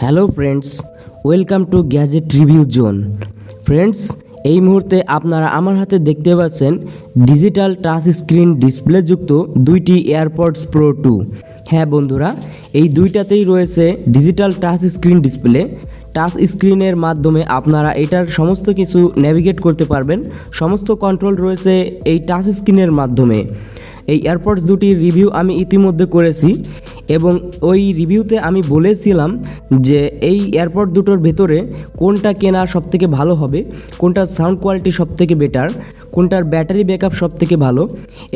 Hello friends welcome to gadget review zone friends এই মুহূর্তে আপনারা আমার হাতে দেখতে পাচ্ছেন ডিজিটাল টাচ স্ক্রিন ডিসপ্লেযুক্ত দুইটি এয়ারপডস প্রো টু হ্যাঁ বন্ধুরা, এই দুইটাতেই রয়েছে digital touch screen display touch স্ক্রিনের মাধ্যমে আপনারা এটার সমস্ত কিছু নেভিগেট করতে পারবেন। সমস্ত কন্ট্রোল রয়েছে এই টাচ স্ক্রিনের মাধ্যমে। এই এয়ারপডস দুটির রিভিউ আমি ইতিমধ্যে করেছি। এবং ওই রিভিউতে আমি বলেছিলাম যে এই এয়ারপড দুটোর ভেতরে কোনটা কেনা সবথেকে ভালো হবে, কোনটার সাউন্ড কোয়ালিটি সবথেকে বেটার, কোনটার ব্যাটারি ব্যাকআপ সবথেকে ভালো।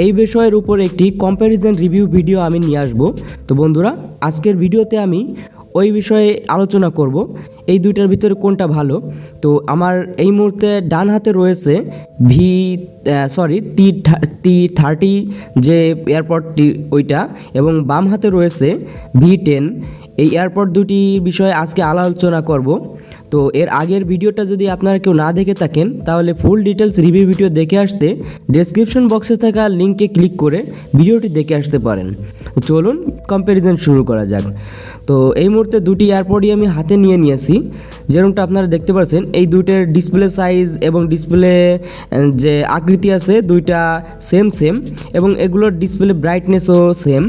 এই বিষয়ের উপর একটি কম্প্যারিজন রিভিউ ভিডিও আমি নিয়ে আসব। তো বন্ধুরা, আজকের ভিডিওতে আমি ওই বিষয়ে আলোচনা করব। এই দুইটার ভিতরে কোনটা ভালো? তো আমার এই মুহূর্তে ডান হাতে রয়েছে V sorry T T thirty যে এয়ারপোর্টটি ওইটা এবং বাম হাতে রয়েছে ভি টেন এই এয়ারপোর্ট দুটি বিষয়ে আজকে আলোচনা করব। তো এর আগের ভিডিওটা যদি আপনারা কেউ না দেখে থাকেন, তাহলে ফুল ডিটেলস রিভিউ ভিডিও দেখে আসতে ডেসক্রিপশন বক্সে থাকা লিঙ্কে ক্লিক করে ভিডিওটি দেখে আসতে পারেন। চলুন কম্প্যারিজন শুরু করা যাক। তো এই মুহূর্তে দুটি এয়ারপডই আমি হাতে নিয়ে নিয়েছি। যেরকমটা আপনারা দেখতে পাচ্ছেন, এই দুইটার ডিসপ্লে সাইজ এবং ডিসপ্লে যে আকৃতি আছে, দুইটা সেম সেম এবং এগুলোর ডিসপ্লে ব্রাইটনেসও সেম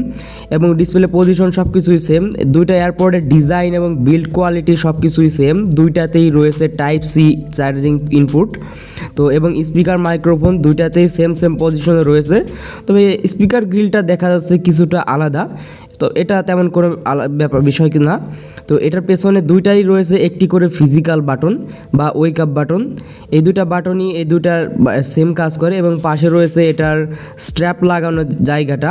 এবং ডিসপ্লে পজিশন সব কিছুই সেম দুইটা এয়ারপডের ডিজাইন এবং বিল্ড কোয়ালিটি সব কিছুই সেম দুইটাতেই রয়েছে টাইপ সি চার্জিং ইনপুট তো এবং স্পিকার মাইক্রোফোন দুইটাতেই সেম সেম পজিশনে রয়েছে। তবে স্পিকার গ্রিলটা দেখা যাচ্ছে কিছুটা আলাদা। তো এটা তেমন কোনো ব্যাপার, বিষয় কি না? তো এটার পেছনে দুইটাই রয়েছে, একটি করে ফিজিক্যাল বাটন বা ওয়েক আপ বাটন এই দুইটা বাটনই এই দুইটার সেম কাজ করে এবং পাশে রয়েছে এটার স্ট্র্যাপ লাগানোর জায়গাটা।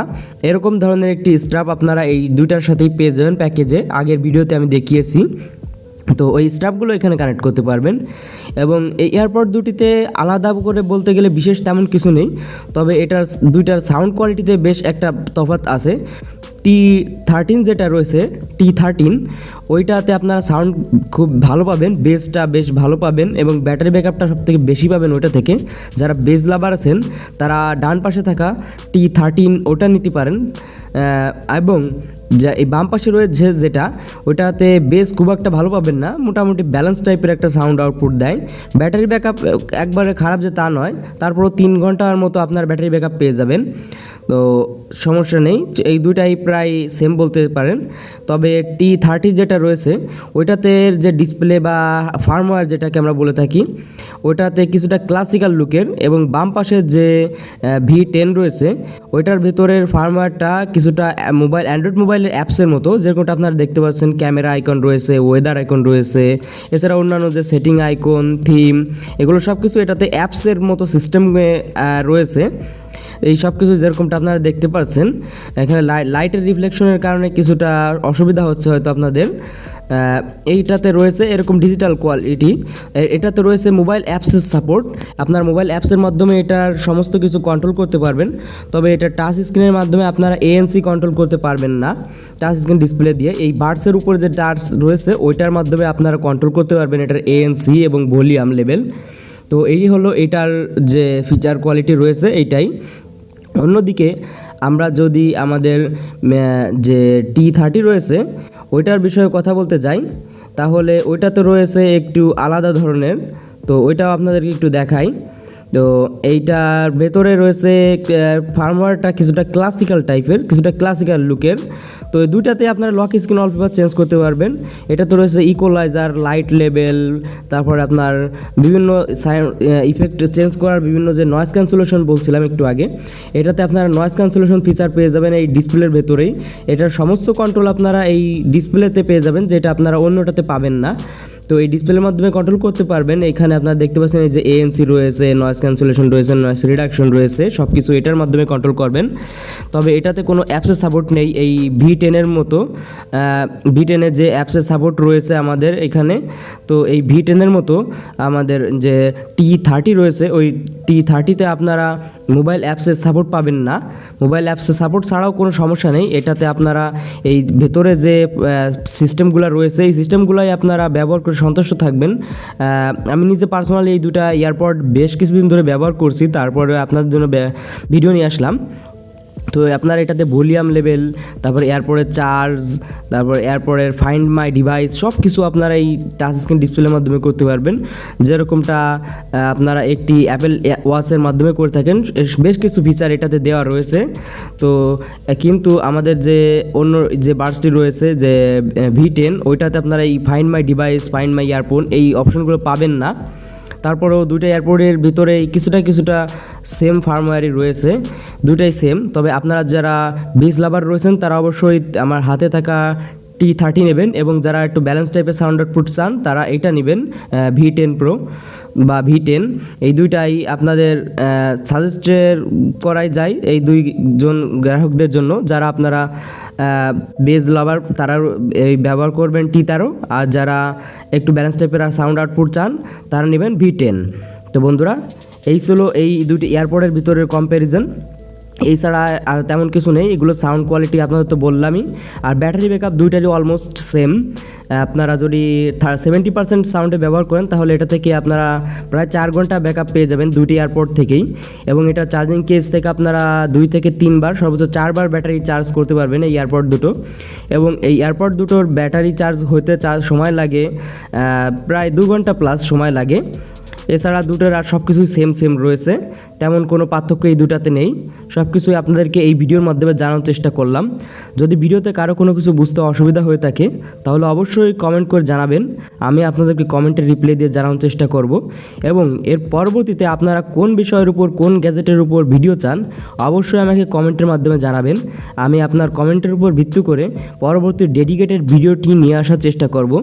এরকম ধরনের একটি স্ট্র্যাপ আপনারা এই দুইটার সাথেই পেয়ে যাবেন প্যাকেজে। আগের ভিডিওতে আমি দেখিয়েছি। তো ওই স্টাফগুলো এখানে কানেক্ট করতে পারবেন। এবং এই এয়ারপড দুটিতে আলাদা করে বলতে গেলে বিশেষ তেমন কিছু নেই। তবে এটার দুইটার সাউন্ড কোয়ালিটিতে বেশ একটা তফাৎ আছে। টি থার্টিন যেটা রয়েছে টি থার্টিন ওইটাতে আপনারা সাউন্ড খুব ভালো পাবেন বেসটা বেশ ভালো পাবেন এবং ব্যাটারি ব্যাকআপটা সব থেকে বেশি পাবেন ওইটা থেকে। যারা বেস লাভার আছেন, তারা ডান পাশে থাকা টি থার্টিন ওটা নিতে পারেন। এবং যা এই বাম পাশে রয়েছে যেটা, ওটাতে বেস খুব একটা ভালো পাবেন না। মোটামুটি ব্যালেন্স টাইপের একটা সাউন্ড আউটপুট দেয়। ব্যাটারি ব্যাকআপ একবারে খারাপ যে তা নয়, তারপরও তিন ঘণ্টার মতো আপনার ব্যাটারি ব্যাকআপ পেয়ে যাবেন। তো সমস্যা নেই, এই দুইটাই প্রায় সেম বলতে পারেন। তবে টি থার্টি যেটা রয়েছে, ওইটাতে যে ডিসপ্লে বা ফার্মওয়্যার যেটাকে আমরা বলে থাকি, ওটাতে কিছুটা ক্লাসিক্যাল লুকের এবং বাম পাশে যে ভি টেন রয়েছে ওইটার ভেতরের ফার্মওয়্যারটা কিছুটা মোবাইল অ্যান্ড্রয়েড মোবাইলের অ্যাপসের মতো, যেরকমটা আপনারা দেখতে পাচ্ছেন, ক্যামেরা আইকন রয়েছে ওয়েদার আইকন রয়েছে, এছাড়া অন্যান্য যে সেটিং আইকন থিম এগুলো সব কিছু এটাতে অ্যাপসের মতো সিস্টেম রয়েছে। এই সব কিছু যেরকমটা আপনারা দেখতে পাচ্ছেন, এখানে লাইটের রিফ্লেকশনের কারণে কিছুটা অসুবিধা হচ্ছে হয়তো আপনাদের। এইটাতে রয়েছে এরকম ডিজিটাল কোয়ালিটি এটাতে রয়েছে মোবাইল অ্যাপসের সাপোর্ট আপনার মোবাইল অ্যাপসের মাধ্যমে এটার সমস্ত কিছু কন্ট্রোল করতে পারবেন। তবে এটা টাচ স্ক্রিনের মাধ্যমে আপনারা এএনসি কন্ট্রোল করতে পারবেন না। টাচ স্ক্রিন ডিসপ্লে দিয়ে। এই বার্ডসের উপর যে টাচ রয়েছে, ওইটার মাধ্যমে আপনারা কন্ট্রোল করতে পারবেন এটার এএনসি এবং ভলিউম লেভেল তো এই হলো এটার যে ফিচার কোয়ালিটি রয়েছে, এইটাই। অন্যদিকে আমরা যদি আমাদের যে টি থার্টি রয়েছে, ওইটার বিষয়ে কথা বলতে যাই, তাহলে ওইটা তো রয়েছে একটু আলাদা ধরনের, তো ওইটাও আপনাদেরকে একটু দেখাই। তো এইটার ভেতরে রয়েছে ফার্মওয়ারটা কিছুটা ক্লাসিক্যাল টাইপের কিছুটা ক্লাসিক্যাল লুকের তো এই দুইটাতে আপনারা লক স্ক্রিন ওয়ালপেপার চেঞ্জ করতে পারবেন। এটা তো রয়েছে ইকোলাইজার লাইট লেভেল তারপরে আপনার বিভিন্ন ইফেক্ট চেঞ্জ করার বিভিন্ন যে নয়েস ক্যান্সেলেশন বলছিলাম একটু আগে, এটাতে আপনারা নয়েস ক্যান্সেলেশন ফিচার পেয়ে যাবেন এই ডিসপ্লের ভেতরেই। এটার সমস্ত কন্ট্রোল আপনারা এই ডিসপ্লেতে পেয়ে যাবেন, যেটা আপনারা অন্যটাতে পাবেন না। তো এই ডিসপ্লের মাধ্যমে কন্ট্রোল করতে পারবেন। এখানে আপনারা দেখতে পাচ্ছেন এই যে এএনসি রয়েছে নয়েস ক্যান্সেলেশন রয়েছে নয়েস রিডাকশন রয়েছে সব কিছু এটার মাধ্যমে কন্ট্রোল করবেন। তবে এটাতে কোনো অ্যাপসের সাপোর্ট নেই, এই ভি টেনের মতো। ভি টেনের যে অ্যাপসের সাপোর্ট রয়েছে আমাদের এখানে, তো এই ভি টেনের মতো আমাদের যে টি থার্টি রয়েছে, ওই টি থার্টিতে আপনারা মোবাইল অ্যাপসের সাপোর্ট পাবেন না। মোবাইল অ্যাপসের সাপোর্ট ছাড়াও কোনো সমস্যা নেই, এটাতে আপনারা এই ভেতরে যে সিস্টেমগুলো রয়েছে, এই সিস্টেমগুলোই আপনারা ব্যবহার করে সন্তুষ্ট থাকবেন। আমি নিজে পার্সোনালি এই দুটা এয়ারপড বেশ কিছুদিন ধরে ব্যবহার করছি, তারপরে আপনাদের জন্য ভিডিও নিয়ে আসলাম। তো আপনার এটাতে ভলিউম লেভেল, তারপর এয়ারপোর্টের চার্জ, তারপর এয়ারপোর্টের ফাইন্ড মাই ডিভাইস সব কিছু আপনারা এই টাচ স্ক্রিন ডিসপ্লের মাধ্যমে করতে পারবেন। যেরকমটা আপনারা একটি অ্যাপেল ওয়াচের মাধ্যমে করে থাকেন বেশ কিছু ফিচার এটাতে দেওয়া রয়েছে। তো কিন্তু আমাদের যে অন্য যে বার্সটি রয়েছে, যে ভি টেন ওইটাতে আপনারা এই find my device find my earphone এই অপশনগুলো পাবেন না। তারপরেও দুইটা এয়ারপোর্টের ভিতরে কিছুটা কিছুটা সেম ফার্মওয়্যারই রয়েছে দুটাই সেম তবে আপনারা যারা বিস লাভার রয়েছেন, তারা অবশ্যই আমার হাতে থাকা টি থার্টি নেবেন এবং যারা একটু ব্যালেন্স টাইপের সাউন্ড আউটপুট চান, তারা এটা নেবেন ভি টেন প্রো বা ভি টেন এই দুইটাই আপনাদের সাজেস্টের করাই যায় এই দুইজন গ্রাহকদের জন্য। যারা আপনারা বেজ লাভার তারা এই ব্যবহার করবেন টি তেরো আর যারা একটু ব্যালেন্স টাইপের আর সাউন্ড আউটপুট চান, তারা নেবেন ভি টেন তো বন্ধুরা, এই ছিল এই দুটি এয়ারপোর্টের ভিতরের কম্প্যারিজন এছাড়া আর তেমন কিছু নেই, এগুলো সাউন্ড কোয়ালিটি আপনাদের তো বললামই। আর ব্যাটারি ব্যাকআপ দুইটারই অলমোস্ট সেম আপনারা যদি সেভেন্টি পার্সেন্ট সাউন্ডে ব্যবহার করেন, তাহলে এটা থেকে আপনারা প্রায় চার ঘণ্টা ব্যাকআপ পেয়ে যাবেন দুইটি এয়ারপোর্ট থেকেই। এবং এটা চার্জিং কেস থেকে আপনারা দুই থেকে তিনবার, সর্বোচ্চ চারবার ব্যাটারি চার্জ করতে পারবেন এই এয়ারপোর্ট দুটো। এবং এই এয়ারপোর্ট দুটোর ব্যাটারি চার্জ হতে চার্জ সময় লাগে প্রায় দু ঘণ্টা প্লাস সময় লাগে। এছাড়া দুটোর আর সব কিছুই সেম সেম রয়েছে। তেমন কোনো পার্থক্য এই দুটাতে নেই। সব কিছুই আপনাদেরকে এই ভিডিওর মাধ্যমে জানার চেষ্টা করলাম। যদি ভিডিওতে কারও কোনো কিছু বুঝতে অসুবিধা হয়ে থাকে, তাহলে অবশ্যই কমেন্ট করে জানাবেন। আমি আপনাদেরকে কমেন্টে রিপ্লাই দিয়ে জানানোর চেষ্টা করব। এবং এর পরবর্তীতে আপনারা কোন বিষয়ের উপর, কোন গ্যাজেটের উপর ভিডিও চান, অবশ্যই আমাকে কমেন্টের মাধ্যমে জানাবেন। আমি আপনার কমেন্টের উপর ভিত্তি করে পরবর্তী ডেডিকেটেড ভিডিওটি নিয়ে আসার চেষ্টা করব।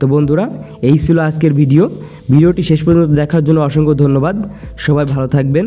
তো বন্ধুরা, এই ছিল আজকের ভিডিও ভিডিওটি শেষ পর্যন্ত দেখার জন্য অসংখ্য ধন্যবাদ। সবাই ভালো থাকবেন।